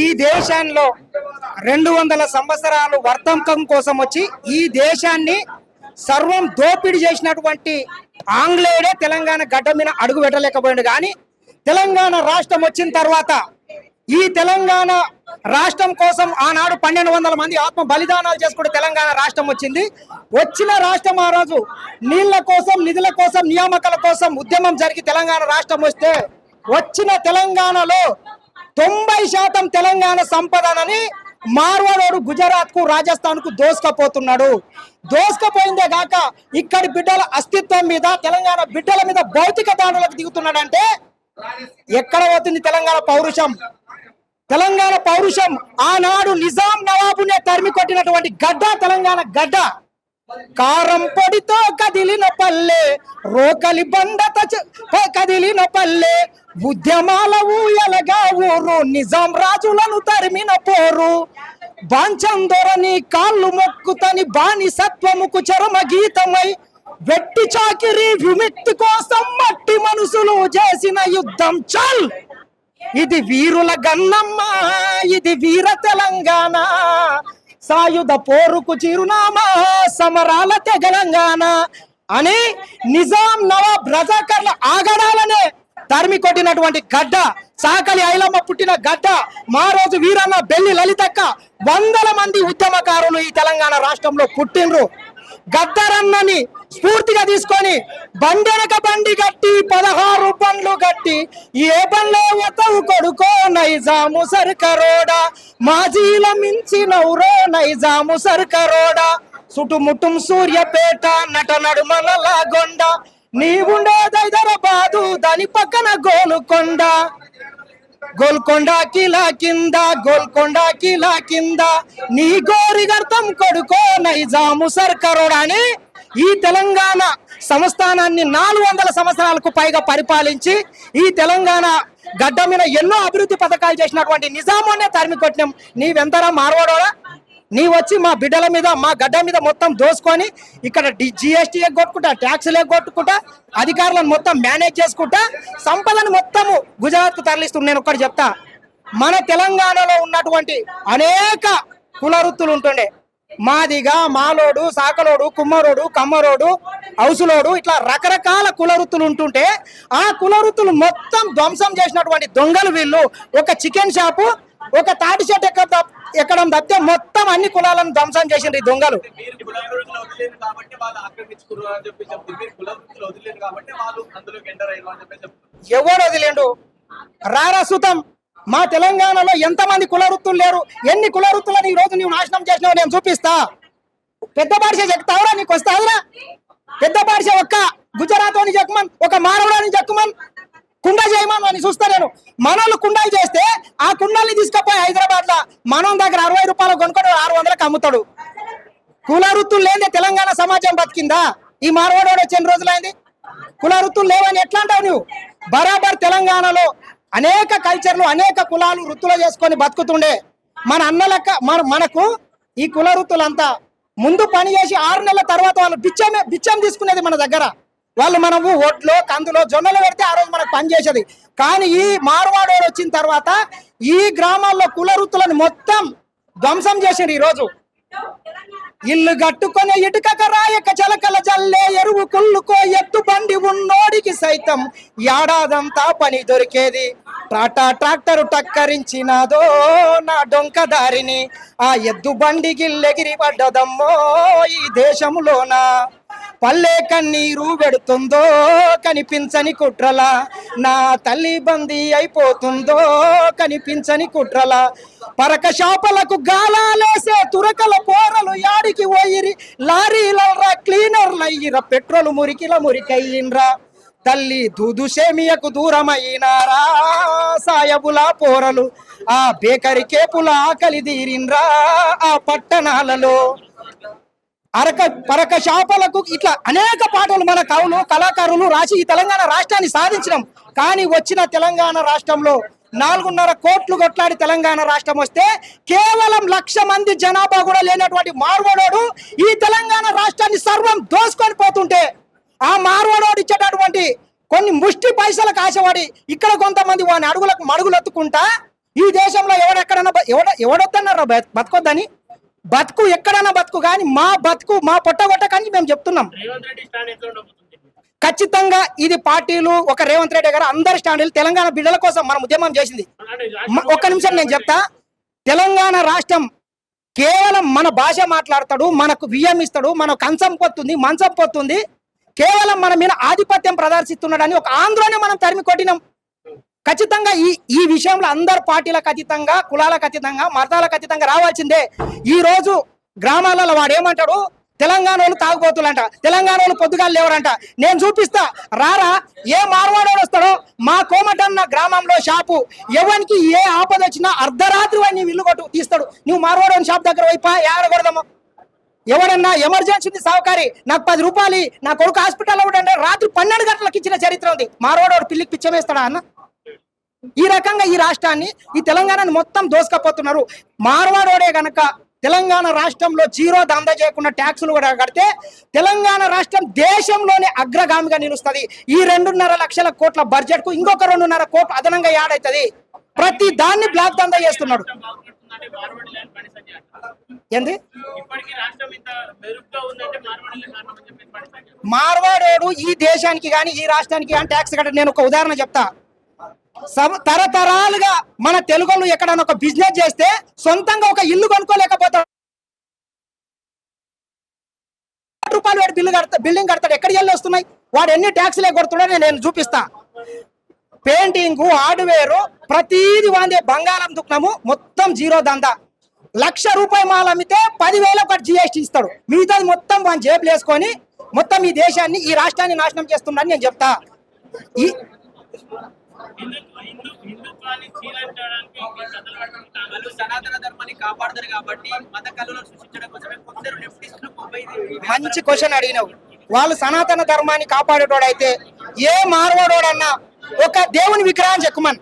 ఈ దేశంలో రెండు వందల సంవత్సరాలు వర్తంకం కోసం వచ్చి ఈ దేశాన్ని సర్వం దోపిడీ చేసినటువంటి ఆంగ్లేయుడే తెలంగాణ గడ్డ మీద అడుగు పెట్టలేకపోయాడు. కానీ తెలంగాణ రాష్ట్రం వచ్చిన తర్వాత ఈ తెలంగాణ రాష్ట్రం కోసం ఆనాడు పన్నెండు వందల మంది ఆత్మ బలిదానాలు చేసుకుంటే తెలంగాణ రాష్ట్రం వచ్చింది. వచ్చిన రాష్ట్రం ఆ రోజు నీళ్ళ కోసం నిధుల కోసం నియామకాల కోసం ఉద్యమం జరిగి తెలంగాణ రాష్ట్రం వస్తే వచ్చిన తెలంగాణలో తొంభై శాతం తెలంగాణ సంపదనని మార్వాడోడు గుజరాత్కు రాజస్థాన్కు దోసుకపోతున్నాడు. దోసుకపోయిందే కాక ఇక్కడి బిడ్డల అస్తిత్వం మీద తెలంగాణ బిడ్డల మీద భౌతిక దాడులకు దిగుతున్నాడంటే ఎక్కడ పోతుంది తెలంగాణ పౌరుషం? తెలంగాణ పౌరుషం ఆనాడు నిజాం నవాబునే తరిమి కొట్టినటువంటి గడ్డ తెలంగాణ గడ్డ. కారం పొడితో కదిలిన పల్లె రోకలి బండత కదిలిన పల్లె ఉద్యమాల ఊయలగా ఊరు నిజాం రాజులను తరిమిన పోరు. బాంచందొరని కాళ్ళు మొక్కుతని బానిసత్వముకు చరమ గీతమై వెట్టి చాకిరి విముక్తి కోసం మట్టి మనుషులు చేసిన యుద్ధం చల్. ఇది వీరుల గన్నమ్మ ఇది వీర తెలంగాణ. సాయుధ పోరుకు చిరునామా సమరాల తెలంగాణ అని నిజాం నవాబ్ రజాకర్ల ఆగడాలనే తరిమి కొట్టినటువంటి గడ్డ సాకలి ఐలమ్మ పుట్టిన గడ్డ మా రోజు వీరన్న బెల్లి లలితక్క వందల మంది ఉద్యమకారులు ఈ తెలంగాణ రాష్ట్రంలో పుట్టినరు గద్దరన్నని స్ఫూర్తిగా తీసుకొని బండెనక బండి గట్టి పదహారు బండ్లు గట్టి ఏ బండ్లో వతవు కొడుకో నైజాము సర్కరోడా? మాజీల మించి నౌరో నైజాము సర్కరోడా? చుట్టుముట్టుం సూర్యపేట నట నడుమల లాగొండ నీవుండేది హైదరాబాదు దాని పక్కన గోలుకొండ. గోల్కొండ కిలా కింద గోల్కొండ కిలా కింద. నీ గోరిగర్థం కొడుకో నైజాము సర్కరోడా అని ఈ తెలంగాణ సంస్థానాన్ని నాలుగు వందల సంవత్సరాలకు పైగా పరిపాలించి ఈ తెలంగాణ గడ్డ మీద ఎన్నో అభివృద్ధి పథకాలు చేసినటువంటి నిజామునే తరిమి కొట్టినాం. నీవెంతరా మార్వాడోడా? నీ వచ్చి మా బిడ్డల మీద మా గడ్డ మీద మొత్తం దోసుకొని ఇక్కడ జిఎస్టీ కొట్టుకుంటా ట్యాక్స్లు కొట్టుకుంటా అధికారులను మొత్తం మేనేజ్ చేసుకుంటా సంపదను మొత్తము గుజరాత్కు తరలిస్తుంది నేను ఒక్కటి చెప్తా. మన తెలంగాణలో ఉన్నటువంటి అనేక కుల వృత్తులు ఉంటుండే. మాదిగా మాలోడు సాకలోడు కుమ్మరోడు కమ్మరోడు హౌసులోడు ఇట్లా రకరకాల కుల వృత్తులు ఉంటుంటే ఆ కుల వృత్తులు మొత్తం ధ్వంసం చేసినటువంటి దొంగలు వీళ్ళు. ఒక చికెన్ షాపు ఒక తాటి చెట్టు ఎక్కడ ఎక్కడం తప్పితే మొత్తం అన్ని కులాలను ధ్వంసం చేసిండ్రు ఈ దొంగలు. ఎవడు వదిలేండు రారా సుతం. మా తెలంగాణలో ఎంతమంది కులవృత్తులు లేరు? ఎన్ని కులవృత్తులను ఈ రోజు నాశనం చేసినావు నేను చూపిస్తా. పెద్ద పాడిసే చెప్తావురా నీకు వస్తావురా? పెద్ద పాడిసే ఒక్క గుజరాత్ అని ఒక మానవుడు చెక్కమన్ కుండ చేయమని అని చూస్తా నేను. మనోళ్ళు కుండాలు చేస్తే ఆ కుండల్ని తీసుకుపోయి హైదరాబాద్లో మనం దగ్గర అరవై రూపాయలు కొనుక్కొని ఆరు వందలకు అమ్ముతాడు. కుల వృత్తులు లేదే తెలంగాణ సమాజం బతికిందా? ఈ మార్వాడోడు వచ్చిన రోజులైంది. కుల వృత్తులు లేవని ఎట్లా అంటావు నువ్వు? బరాబర్ తెలంగాణలో అనేక కల్చర్లు అనేక కులాలు వృత్తులు చేసుకొని బతుకుతుండే. మన అన్నలక్క మన మనకు ఈ కుల వృత్తులంతా ముందు పని చేసి ఆరు నెలల తర్వాత వాళ్ళు బిచ్చం బిచ్చం తీసుకునేది మన దగ్గర. వాళ్ళు మనము ఒడ్లో కందులో జొన్నలు పెడితే ఆ రోజు మనకు పని చేసేది. కానీ ఈ మార్వాడోడు వచ్చిన తర్వాత ఈ గ్రామాల్లో కుల వృత్తులను మొత్తం ధ్వంసం చేసారు ఈరోజు. ఇల్లు కట్టుకొని ఇటుక రాయక చలకల జల్లే ఎరువు కుళ్ళుకో ఎత్తు బండి ఉన్నోడికి సైతం ఏడాదంతా పని దొరికేది. టాటా ట్రాక్టర్ టక్కరించినాదో నా డొంక దారిని ఆ ఎద్దు బండి గిల్లెగిరి పడ్డదమ్మో ఈ దేశంలోన పల్లె కన్నీరు పెడుతుందో కనిపించని కుట్రల నా తల్లి బందీ అయిపోతుందో కనిపించని కుట్రల. పరక షాపలకు గాలాలేసే తురకల పోరలు యాడికి పోయిరి లారీలరా క్లీనర్లయ్యిరా పెట్రోల్ మురికిల మురికయ్యిండ్రా. తల్లి దూదుసేమియకు దూరమైనారా? సాయబుల పోరలు ఆ బేకరి కేపుల ఆకలి తీరిండ్రా ఆ పట్టణాలలో? అరక పరక శాపలకు ఇట్లా అనేక పాటలు మన కవులు కళాకారులు రాసి ఈ తెలంగాణ రాష్ట్రాన్ని సాధించినాం. కానీ వచ్చిన తెలంగాణ రాష్ట్రంలో నాలుగున్నర కోట్లు కొట్లాడి తెలంగాణ రాష్ట్రం వస్తే కేవలం లక్ష మంది జనాభా కూడా లేనటువంటి మార్వడోడు ఈ తెలంగాణ రాష్ట్రాన్ని సర్వం దోసుకొని పోతుంటే ఆ మార్వడోడు ఇచ్చేటటువంటి కొన్ని ముష్టి పైసలకు ఆశపడి ఇక్కడ కొంతమంది వాని అడుగులకు మడుగులెత్తుకుంటా ఈ దేశంలో ఎవడెక్కడన్నా ఎవడ ఎవడొద్దన్నారా బతకొద్దని? బతుకు ఎక్కడన్నా బతుకు కానీ మా బతుకు మా పొట్టగొట్ట కానీ మేము చెప్తున్నాం. స్టాండ్ ఖచ్చితంగా ఇది పార్టీలు ఒక రేవంత్ రెడ్డి గారు అందరి స్టాండీలు తెలంగాణ బిడ్డల కోసం మనం ఉద్యమం చేసింది. ఒక్క నిమిషం నేను చెప్తా. తెలంగాణ రాష్ట్రం కేవలం మన భాష మాట్లాడతాడు మనకు బియ్యం ఇస్తాడు మన కంచం పొత్తుంది మంచం పొత్తుంది. కేవలం మన మీద ఆధిపత్యం ప్రదర్శిస్తున్నాడని ఒక ఆంధ్రనే మనం తరిమి కొట్టినాం. ఖచ్చితంగా ఈ ఈ విషయంలో అందరు పార్టీలకు అతీతంగా కులాలకు అతీతంగా మతాలకు అతీతంగా రావాల్సిందే. ఈ రోజు గ్రామాలలో వాడు ఏమంటాడు? తెలంగాణ వాళ్ళు తాగుబోతులంట. తెలంగాణ వాళ్ళు పొద్దుగా లేవరంట. నేను చూపిస్తా. రారా? ఏ మార్వాడోడు వస్తాడో? మా కోమటన్న గ్రామంలో షాపు. ఎవరికి ఏ ఆపద వచ్చినా అర్ధరాత్రి వాడిని ఇల్లు కొట్టు తీస్తాడు. నువ్వు మార్వాడోని షాప్ దగ్గర వైపా ఏడ కొడదామా? ఎవరన్నా ఎమర్జెన్సీ ఉంది సహకారి నాకు పది రూపాయలు నా కొడుకు హాస్పిటల్లో ఉంటే రాత్రి పన్నెండు గంటలకు ఇచ్చిన చరిత్ర ఉంది. మారోడోడు పిల్లికి పిచ్చమేస్తాడా అన్న? ఈ రకంగా ఈ రాష్ట్రాన్ని ఈ తెలంగాణని మొత్తం దోసుకపోతున్నారు. మార్వాడోడే గనక తెలంగాణ రాష్ట్రంలో జీరో దందా చేయకుండా ట్యాక్సులు కూడా కడితే తెలంగాణ రాష్ట్రం దేశంలోనే అగ్రగామిగా నిలుస్తుంది. ఈ రెండున్నర లక్షల కోట్ల బడ్జెట్కు ఇంకొక రెండున్నర కోట్లు అదనంగా యాడ్ అవుతుంది. ప్రతి దాన్ని బ్లాక్ దందా చేస్తున్నాడు. ఏంది? మార్వాడోడు ఈ దేశానికి కానీ ఈ రాష్ట్రానికి కానీ ట్యాక్స్ కట్ట నేను ఒక ఉదాహరణ చెప్తా. తరతరాలుగా మన తెలుగులు ఎక్కడైనా ఒక బిజినెస్ చేస్తే సొంతంగా ఒక ఇల్లు కొనుక్కోలేకపోతాడు రూపాయలు వాడు బిల్లు కడతా బిల్డింగ్ కడతాడు. ఎక్కడికి వెళ్ళి వస్తున్నాయి? వాడు ఎన్ని ట్యాక్స్లే కొడుతున్నాడో నేను చూపిస్తా. పెయింటింగ్ హార్డ్వేర్ ప్రతిది వాందే బంగారం దుఃఖము మొత్తం జీరో దందా. లక్ష రూపాయి మాల అమ్మితే పదివేల ఒకటి జిఎస్టీ ఇస్తాడు. మిగతాది మొత్తం వాని జేబులు వేసుకొని మొత్తం ఈ దేశాన్ని ఈ రాష్ట్రాన్ని నాశనం చేస్తున్నాడని నేను చెప్తా. ఈ మంచి క్వశ్చన్ అడిగినావు. వాళ్ళు సనాతన ధర్మాన్ని కాపాడేటోడైతే ఏ మార్వడోడన్నా ఒక దేవుని విగ్రహం చెక్కుమని.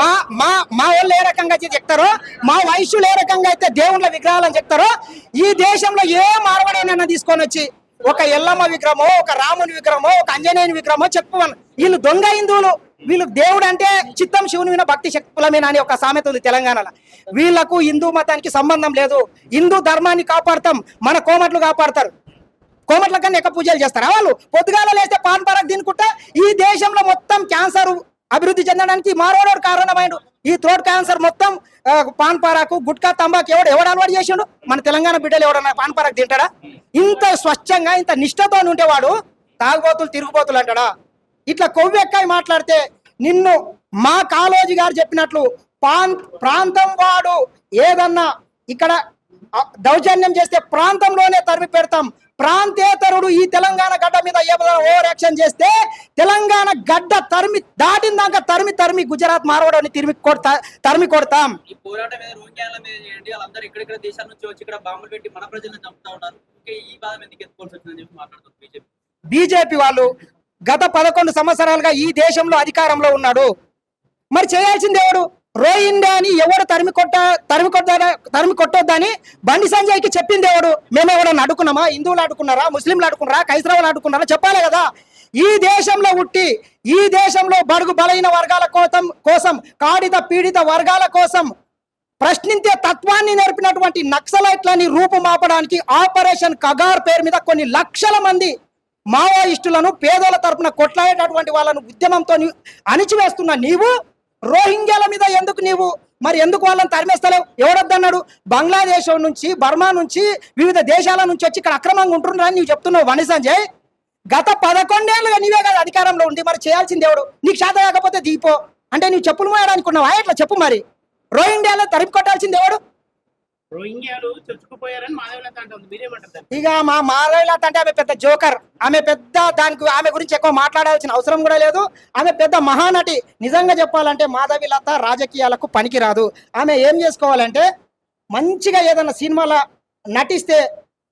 మా మా మా వాళ్ళు ఏ రకంగా అయితే చెప్తారో మా వయసులు ఏ రకంగా అయితే దేవుళ్ళ విగ్రహాలని చెప్తారో ఈ దేశంలో ఏ మార్వడైనా తీసుకొని వచ్చి ఒక ఎల్లమ్మ విగ్రహమో ఒక రాముని విగ్రహమో ఒక అంజనేయుని విగ్రహమో చెప్పుకోమని వీళ్ళు దొంగ హిందువులు. వీళ్ళు దేవుడు అంటే చిత్తం శివుని మీద భక్తి శక్తులమేనా అని ఒక సామెత ఉంది తెలంగాణలో. వీళ్ళకు హిందూ మతానికి సంబంధం లేదు. హిందూ ధర్మాన్ని కాపాడతాం. మన కోమట్లు కాపాడతారు. కోమట్ల కన్నా ఎక్కువ పూజలు చేస్తారా వాళ్ళు? పొద్దుగాల లేస్తే పాన్ పరాగ్ తినుకుంటా ఈ దేశంలో మొత్తం క్యాన్సర్ అభివృద్ధి చెందడానికి మారోడు కారణమైండు. ఈ థ్రోట్ క్యాన్సర్ మొత్తం పాన్పారాకు పాన్ గుట్కా తంబాకు ఎవడు ఎవడు అలవాటు చేసిండు? మన తెలంగాణ బిడ్డలు ఎవడన్నా పాన్పారాకు తింటాడా? ఇంత స్వచ్ఛంగా ఇంత నిష్ఠతో ఉంటేవాడు తాగుబోతులు తిరుగుబోతులు అంటాడా? ఇట్లా కొవ్వెక్కాయి మాట్లాడితే నిన్ను మా కాలోజీ గారు చెప్పినట్లు పాన్ ప్రాంతం వాడు ఏదన్నా ఇక్కడ దౌర్జన్యం చేస్తే ప్రాంతంలోనే తరిమి పెడతాం. ప్రాంతేతరుడు ఈ తెలంగాణ గడ్డ మీద ఏమైనా ఓవర్ యాక్షన్ చేస్తే తెలంగాణ గడ్డ తరిమి దాటిన దాకా తరిమి తరిమి గుజరాత్ మార్వాడని తిరిమి కొడతా తరిమి కొడతాం. ఈ పోరాటం మీద రోహింగ్యాల మీద చేయండి. వాళ్ళందరూ ఇక్కడిక్కడ దేశాల నుంచి వచ్చి ఇక్కడ బాంబులు పెట్టి మన ప్రజలను చంపుతా ఉన్నారు. ఈ బాధ ఎందుకు ఎత్తుకోవాల్సి వచ్చిందని చెప్పి బీజేపీ. బీజేపీ వాళ్ళు గత పదకొండు సంవత్సరాలుగా ఈ దేశంలో అధికారంలో ఉన్నాడు. మరి చేయాల్సింది ఎవడు రోహింగ్యాని ఎవడు తరిమి కొట్ట తరిమి కొట్ట తరిమి కొట్టొద్దని బండి సంజయ్కి చెప్పింది ఎవడు? మేము ఎవడన్నా అడుకున్నామా హిందువులు అడుకున్నారా ముస్లింలు అడుకున్నారా క్రైస్తవులు అడుకున్నారా చెప్పాలి కదా. ఈ దేశంలో ఉట్టి ఈ దేశంలో బడుగు బలైన వర్గాల కోసం కోసం కాడిత పీడిత వర్గాల కోసం ప్రశ్నించే తత్వాన్ని నేర్పినటువంటి నక్సలైట్లని రూపుమాపడానికి ఆపరేషన్ కగార్ పేరు మీద కొన్ని లక్షల మంది మావోయిస్టులను పేదల తరపున కొట్లాడేటటువంటి వాళ్ళను ఉద్యమంతో అణిచివేస్తున్న నీవు రోహింగ్యాల మీద ఎందుకు నీవు? మరి ఎందుకు వాళ్ళని తరిమేస్తలేవు? ఎవడొద్దన్నాడు? బంగ్లాదేశ్ నుంచి బర్మా నుంచి వివిధ దేశాల నుంచి వచ్చి ఇక్కడ అక్రమంగా ఉంటున్నారని నీవు చెప్తున్నావు వని సంజయ్. గత పదకొండేళ్ళుగా నీవే కదా అధికారంలో ఉంది మరి చేయాల్సింది ఎవడు? నీకు శాత కాకపోతే దీపో. అంటే నువ్వు చెప్పులు మోయడానికి ఉన్నావా ఎట్లా? చెప్పు మరి. రోహింగ్యాలో తరిమి కొట్టాల్సింది ఎవడు? రోహింగ్యాలు చొచ్చుకుపోయారని మాధవలత అంటుంది. మీరేమంటారు ఇక మా మాలయ్యలత అంటే ఆమె పెద్ద జోకర్. ఆమె పెద్ద దానికి ఆమె గురించి ఎక్కువ మాట్లాడాల్సిన అవసరం కూడా లేదు. ఆమె పెద్ద మహానటి. నిజంగా చెప్పాలంటే మాధవిలత రాజకీయాలకు పనికిరాదు. ఆమె ఏం చేసుకోవాలంటే మంచిగా ఏదైనా సినిమాలో నటిస్తే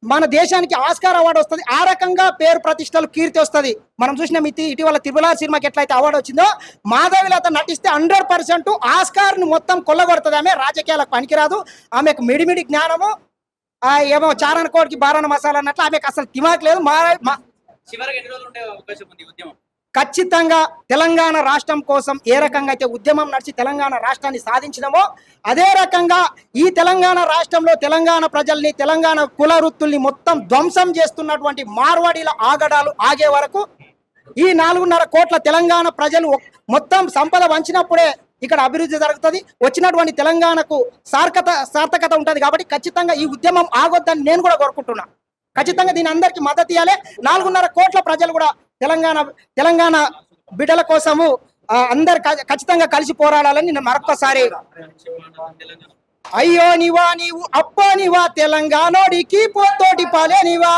మన దేశానికి ఆస్కార్ అవార్డు వస్తుంది. ఆ రకంగా పేరు ప్రతిష్టలు కీర్తి వస్తుంది. మనం చూసిన మితి ఇటీవల తిరుమల సినిమాకి ఎట్లయితే అవార్డు వచ్చిందో మాధవిలత నటిస్తే హండ్రెడ్ పర్సెంట్ ఆస్కార్ని మొత్తం కొల్లగొడుతుంది. ఆమె రాజకీయాలకు పనికిరాదు. ఆమెకు మిడిమిడి జ్ఞానము ఏమో చారణ కోడికి బారణ మసాలా అన్నట్లు ఆమెకు అసలు తిమాక్ లేదు. మా చివరికి ఎన్ని రోజులు ఉండే అవకాశం ఉంది ఉద్యమం? ఖచ్చితంగా తెలంగాణ రాష్ట్రం కోసం ఏ రకంగా అయితే ఉద్యమం నడిచి తెలంగాణ రాష్ట్రాన్ని సాధించినామో అదే రకంగా ఈ తెలంగాణ రాష్ట్రంలో తెలంగాణ ప్రజల్ని తెలంగాణ కుల వృత్తుల్ని మొత్తం ధ్వంసం చేస్తున్నటువంటి మార్వాడీల ఆగడాలు ఆగే వరకు ఈ నాలుగున్నర కోట్ల తెలంగాణ ప్రజలు మొత్తం సంపద వంచినప్పుడే ఇక్కడ అభివృద్ధి జరుగుతుంది. వచ్చినటువంటి తెలంగాణకు సార్థకత సార్థకత ఉంటుంది కాబట్టి ఖచ్చితంగా ఈ ఉద్యమం ఆగొద్దని నేను కూడా కోరుకుంటున్నా. ఖచ్చితంగా దీని అందరికీ మద్దతు ఇవ్వాలి నాలుగున్నర కోట్ల ప్రజలు కూడా తెలంగాణ తెలంగాణ బిడ్డల కోసము అందరు క- ఖచ్చితంగా కలిసి పోరాడాలని నేను మరొక్కసారి అయ్యో నివా నీవు అప్పో నివా తెలంగాణోడికి పోతోటి పాలే నివా.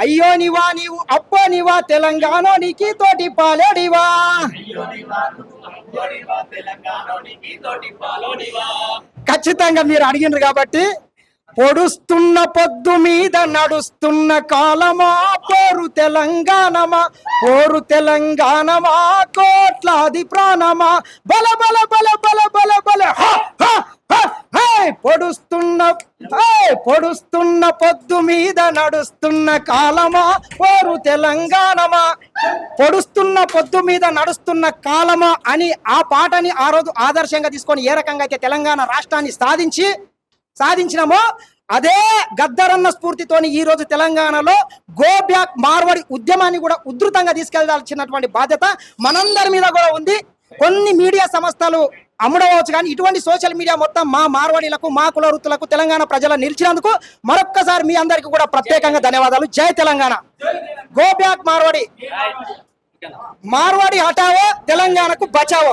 అయ్యో నివా నీవు అప్పో నివా తెలంగాణోడికి తోటి పాలేడివా ఖచ్చితంగా మీరు అడిగినారు కాబట్టి పొడుస్తున్న పొద్దు మీద నడుస్తున్న కాలమా? పోరు తెలంగాణమా? పోరు తెలంగాణమా? కోట్లాది ప్రాణమా? బల బల బల బల బల బల. హ, పొడుస్తున్న పొడుస్తున్న పొద్దు మీద నడుస్తున్న కాలమా? పోరు తెలంగాణమా? పొడుస్తున్న పొద్దు మీద నడుస్తున్న కాలమా అని ఆ పాటని ఆ రోజు ఆదర్శంగా తీసుకొని ఏ రకంగా అయితే తెలంగాణ రాష్ట్రాన్ని సాధించి సాధించినామో అదే గద్దరన్న స్ఫూర్తితోని ఈ రోజు తెలంగాణలో గో బ్యాక్ మార్వడి ఉద్యమాన్ని కూడా ఉధృతంగా తీసుకెళ్ళాల్సినటువంటి బాధ్యత మనందరి మీద కూడా ఉంది. కొన్ని మీడియా సంస్థలు అమ్ముడవచ్చు కానీ ఇటువంటి సోషల్ మీడియా మొత్తం మా మార్వాడీలకు మా కుల వృత్తులకు తెలంగాణ ప్రజల నిలిచినందుకు మరొక్కసారి మీ అందరికీ కూడా ప్రత్యేకంగా ధన్యవాదాలు. జై Telangana. Go back Marwadi. Marwadi హటావో తెలంగాణకు బచావో.